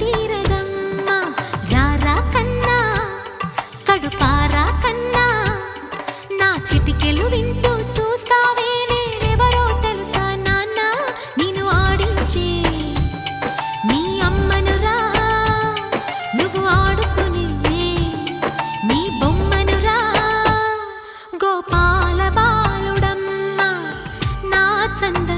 తీర 真的。